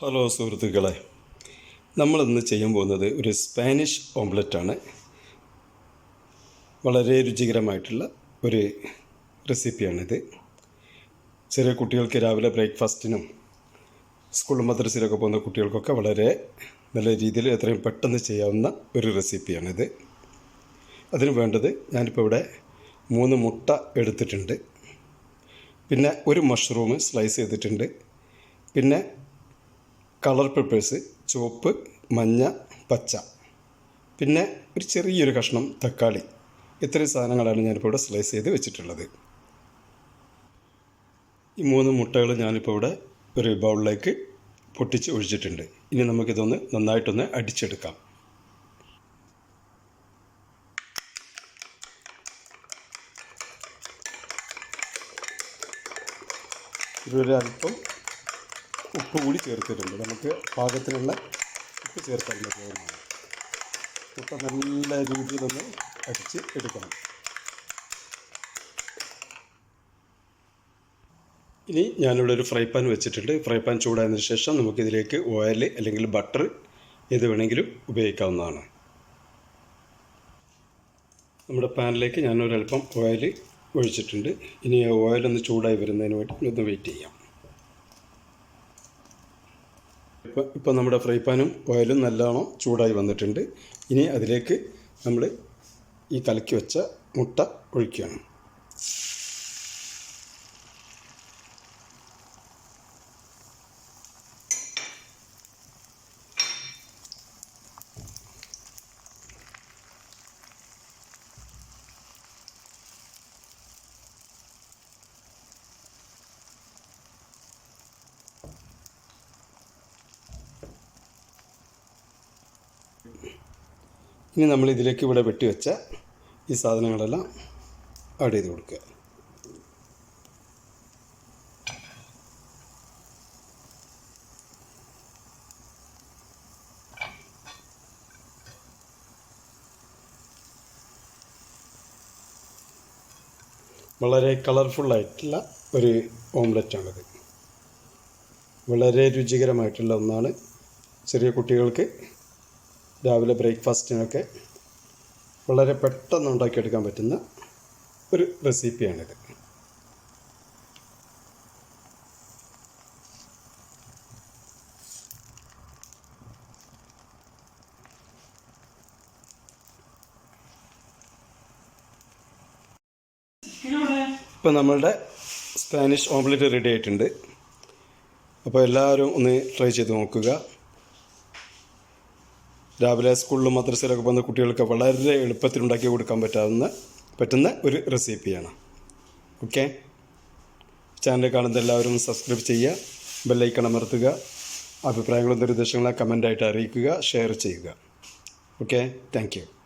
സുഹൃത്തുക്കളെ. നമ്മളിന്ന് ചെയ്യാൻ പോകുന്നത് ഒരു സ്പാനിഷ് ഓംലെറ്റാണ് വളരെ രുചികരമായിട്ടുള്ള ഒരു റെസിപ്പിയാണിത്. ചെറിയ കുട്ടികൾക്ക് രാവിലെ ബ്രേക്ക്ഫാസ്റ്റിനും സ്കൂൾ മദ്രസയിലൊക്കെ പോകുന്ന കുട്ടികൾക്കൊക്കെ വളരെ നല്ല രീതിയിൽ എത്രയും പെട്ടെന്ന് ചെയ്യാവുന്ന ഒരു റെസിപ്പിയാണിത്. അതിന് വേണ്ടത് ഞാനിപ്പോൾ ഇവിടെ മൂന്ന് മുട്ട എടുത്തിട്ടുണ്ട്. പിന്നെ ഒരു മഷ്റൂം സ്ലൈസ് ചെയ്തിട്ടുണ്ട്. പിന്നെ കളർ പെപ്പേഴ്സ് ചുവപ്പ് മഞ്ഞ പച്ച. പിന്നെ ഒരു ചെറിയൊരു കഷ്ണം തക്കാളി. ഇത്രയും സാധനങ്ങളാണ് ഞാനിപ്പോൾ ഇവിടെ സ്ലൈസ് ചെയ്ത് വെച്ചിട്ടുള്ളത്. ഈ മൂന്ന് മുട്ടകൾ ഞാനിപ്പോൾ ഇവിടെ ഒരു ബൗളിലേക്ക് പൊട്ടിച്ച് ഒഴിച്ചിട്ടുണ്ട്. ഇനി നമുക്കിതൊന്ന് നന്നായിട്ടൊന്ന് അടിച്ചെടുക്കാം. ഇതൊരു അല്പം ഉപ്പ് കൂടി ചേർത്തിട്ടുണ്ട്. നമുക്ക് പാകത്തിനുള്ള ഉപ്പ് ചേർത്താൽ മതിയാവുന്നതാണ് നല്ല രീതിയിലൊന്ന് അടിച്ച് എടുക്കണം. ഇനി ഞാനിവിടെ ഒരു ഫ്രൈ പാൻ വെച്ചിട്ടുണ്ട്. ഫ്രൈ പാൻ ചൂടായതിനു ശേഷം നമുക്കിതിലേക്ക് ഓയിൽ അല്ലെങ്കിൽ ബട്ടർ ഏത് വേണമെങ്കിലും ഉപയോഗിക്കാവുന്നതാണ്. നമ്മുടെ പാനിലേക്ക് ഞാനൊരൽപ്പം ഓയിൽ ഒഴിച്ചിട്ടുണ്ട്. ഇനി ഓയിൽ ഒന്ന് ചൂടായി വരുന്നതിന് വേണ്ടി ഒന്ന് വെയിറ്റ് ചെയ്യാം. ഇപ്പോൾ ഇപ്പോൾ നമ്മുടെ ഫ്രൈ പാനും ഓയിലും നല്ലോണം ചൂടായി വന്നിട്ടുണ്ട്. ഇനി അതിലേക്ക് നമ്മൾ ഈ കലക്കി വെച്ച മുട്ട ഒഴിക്കുകയാണ്. ഇനി നമ്മൾ ഇതിലേക്ക് ഇവിടെ വെട്ടിവെച്ച ഈ സാധനങ്ങളെല്ലാം ആഡ് ചെയ്ത് കൊടുക്കുക. വളരെ കളർഫുള്ളായിട്ടുള്ള ഒരു ഓംലെറ്റാണിത് വളരെ രുചികരമായിട്ടുള്ള ഒന്നാണ് ചെറിയ കുട്ടികൾക്ക് രാവിലെ ബ്രേക്ക്ഫാസ്റ്റിനൊക്കെ വളരെ പെട്ടെന്ന് ഉണ്ടാക്കിയെടുക്കാൻ പറ്റുന്ന ഒരു റെസിപ്പിയാണിത്. ഇപ്പോൾ നമ്മളുടെ സ്പാനിഷ് ഓംലെറ്റ് റെഡി ആയിട്ടുണ്ട്. അപ്പോൾ എല്ലാവരും ഒന്ന് ട്രൈ ചെയ്ത് നോക്കുക. രാവിലെ സ്കൂളിലും മദ്രസയിലൊക്കെ പോകുന്ന കുട്ടികൾക്ക് വളരെ എളുപ്പത്തിൽ ഉണ്ടാക്കി കൊടുക്കാൻ പറ്റാവുന്ന പറ്റുന്ന ഒരു റെസിപ്പിയാണ്. ഓക്കെ? ചാനൽ കാണുന്ന എല്ലാവരും സബ്സ്ക്രൈബ് ചെയ്യുക ബെല്ലൈക്കൺ അമർത്തുക അഭിപ്രായങ്ങളും നിർദ്ദേശങ്ങളും കമന്റായിട്ട് അറിയിക്കുക ഷെയർ ചെയ്യുക. ഓക്കെ? താങ്ക്